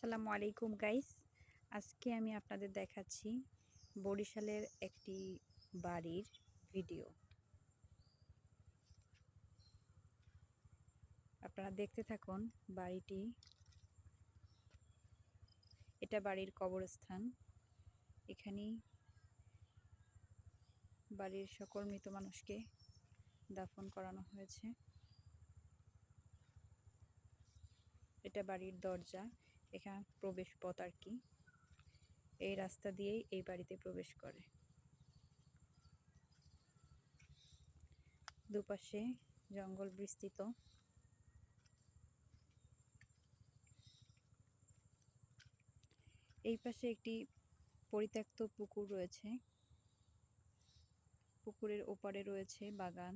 আসসালামু আলাইকুম গাইস আজকে আমি আপনাদের দেখাচ্ছি বরিশালের একটি বাড়ির ভিডিও আপনারা দেখতে থাকুন বাড়িটি। এটা বাড়ির কবরস্থান। এখানেই বাড়ির সকল মৃত মানুষকে দাফন করানো হয়েছে। এটা বাড়ির দরজা। এখানে প্রবেশ পথ আর কি। এই রাস্তা দিয়েই এই বাড়িতে প্রবেশ করে। দুপাশে জঙ্গল বিস্তৃত। এই পাশে একটি পরিত্যক্ত পুকুর রয়েছে। পুকুরের ওপারে রয়েছে বাগান।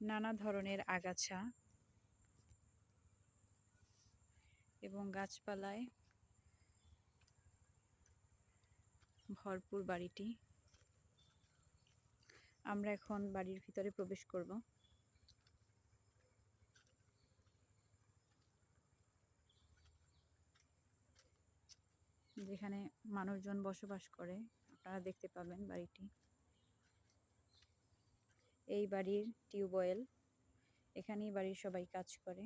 নানা ধরনের আগাছা এবং গাছপালায় ভরপুর বাড়িটি। আমরা এখন বাড়ির ভিতরে প্রবেশ করব। যেখানে মানুষজন বসবাস করে, আপনারা দেখতে পাবেন বাড়িটি। এই বাড়ির টিউবওয়েল এখানেই বাড়ির সবাই কাজ করে।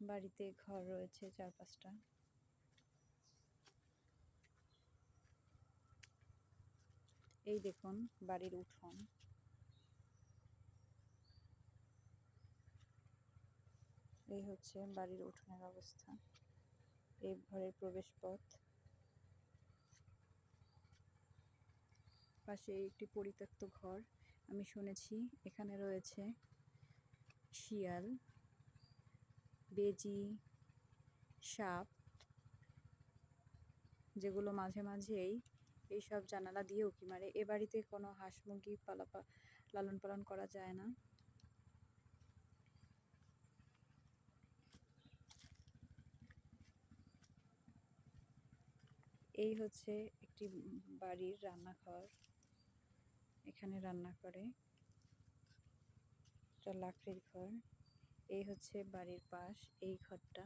বাড়িতে ঘর রয়েছে চার পাঁচটা এই দেখুন বাড়ির উঠোন। এই হচ্ছে বাড়ির উঠোনের অবস্থা, এই ঘরের প্রবেশ পথ পাশে একটি পরিত্যক্ত ঘর, আমি শুনেছি এখানে রয়েছে শিয়াল, বেজি, সাপ, যেগুলো মাঝে মাঝেই এইসব জানালা দিয়ে উঁকি মারে। এ বাড়িতে কোনো হাঁস মুরগি পালা লালন পালন করা যায় না। এই হচ্ছে একটি বাড়ির রান্নাঘর। এখানে রান্না করে। এটা লাকড়ির ঘর। এই হচ্ছে বাড়ির পাশ, এই ঘরটা।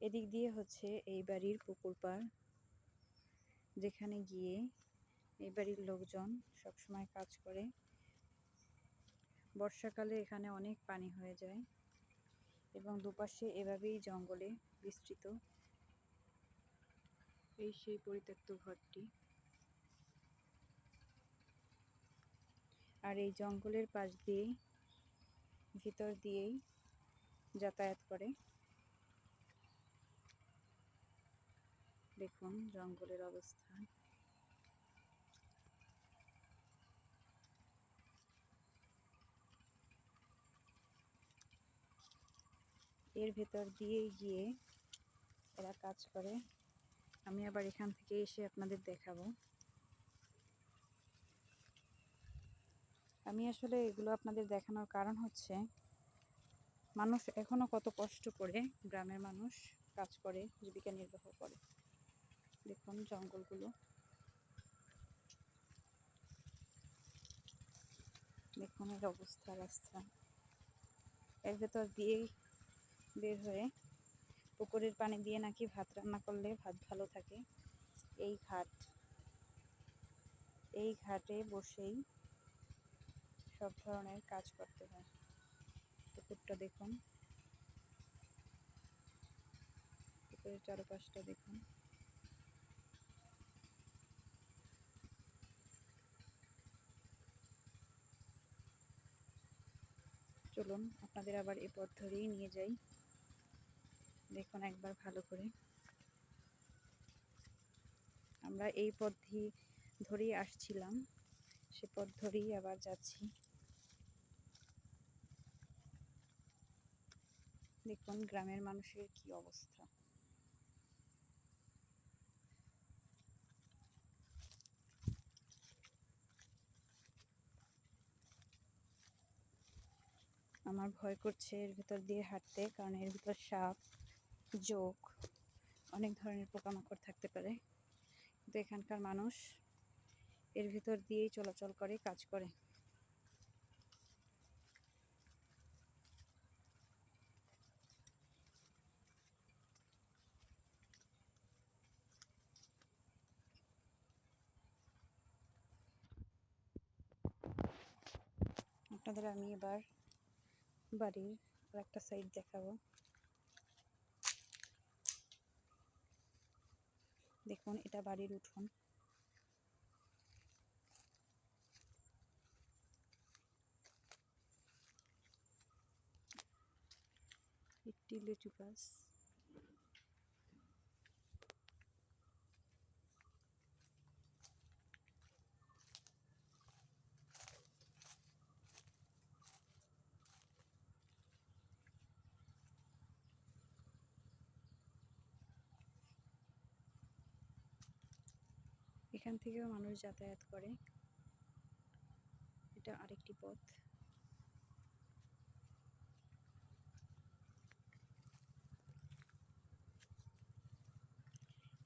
এদিক দিয়ে হচ্ছে এই বাড়ির পুকুর পাড়, যেখানে গিয়ে এই বাড়ির লোকজন সবসময় কাজ করে। বর্ষাকালে এখানে অনেক পানি হয়ে যায়। এবং দুপাশে এভাবেই জঙ্গলে বিস্তৃত এই সেই পরিত্যক্ত ঘরটি। আর এই জঙ্গলের পাশ দিয়েই, ভিতর দিয়েই যাতায়াত করে। দেখুন জঙ্গলের অবস্থা। এর ভেতর দিয়েই গিয়ে এরা কাজ করে। আমি আবার এখান থেকে এসে আপনাদের দেখাবো। আমি আসলে এগুলো আপনাদের দেখানোর কারণ হচ্ছে, মানুষ এখনও কত কষ্ট করে গ্রামের মানুষ কাজ করে, জীবিকা নির্বাহ করে। দেখুন জঙ্গলগুলো। দেখুন এর অবস্থা, রাস্তা। এর ভেতর দিয়েই বের হয়ে পুকুরের পানি দিয়ে নাকি ভাত রান্না করলে ভাত ভালো থাকে। এই ঘাট, এই ঘাটে বসেই সব ধরনের কাজ করতে হয়। পুকুরটা দেখুন। পুকুরের চারপাশটা দেখুন। চলুন, আপনাদের আবার এ পথ ধরেই নিয়ে যাই। দেখুন একবার ভালো করে। আমরা এই পথ ধরেই আসছিলাম, সে পথ ধরেই আবার যাচ্ছি। দেখুন গ্রামের মানুষের কি অবস্থা। আমার ভয় করছে এর ভিতর দিয়ে হাঁটতে, কারণ এর ভিতর সাপ। জোক অনেক ধরনের পোকামাকড় থাকতে পারে। কিন্তু এখানকার মানুষ এর ভিতর দিয়েই চলাচল করে, কাজ করে। আপনাদের আমি এবার বাড়ির আর একটা সাইড দেখাবো। দেখুন এটা বাড়ির উঠোন। একটি লিচু গাছ। এখান থেকেও মানুষ যাতায়াত করে। এটা আরেকটি পথ।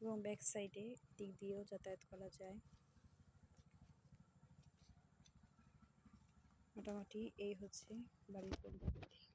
এবং ব্যাক সাইডে দিক দিয়েও যাতায়াত করা যায়। মোটামুটি এই হচ্ছে বাড়ির পরিস্থিতি।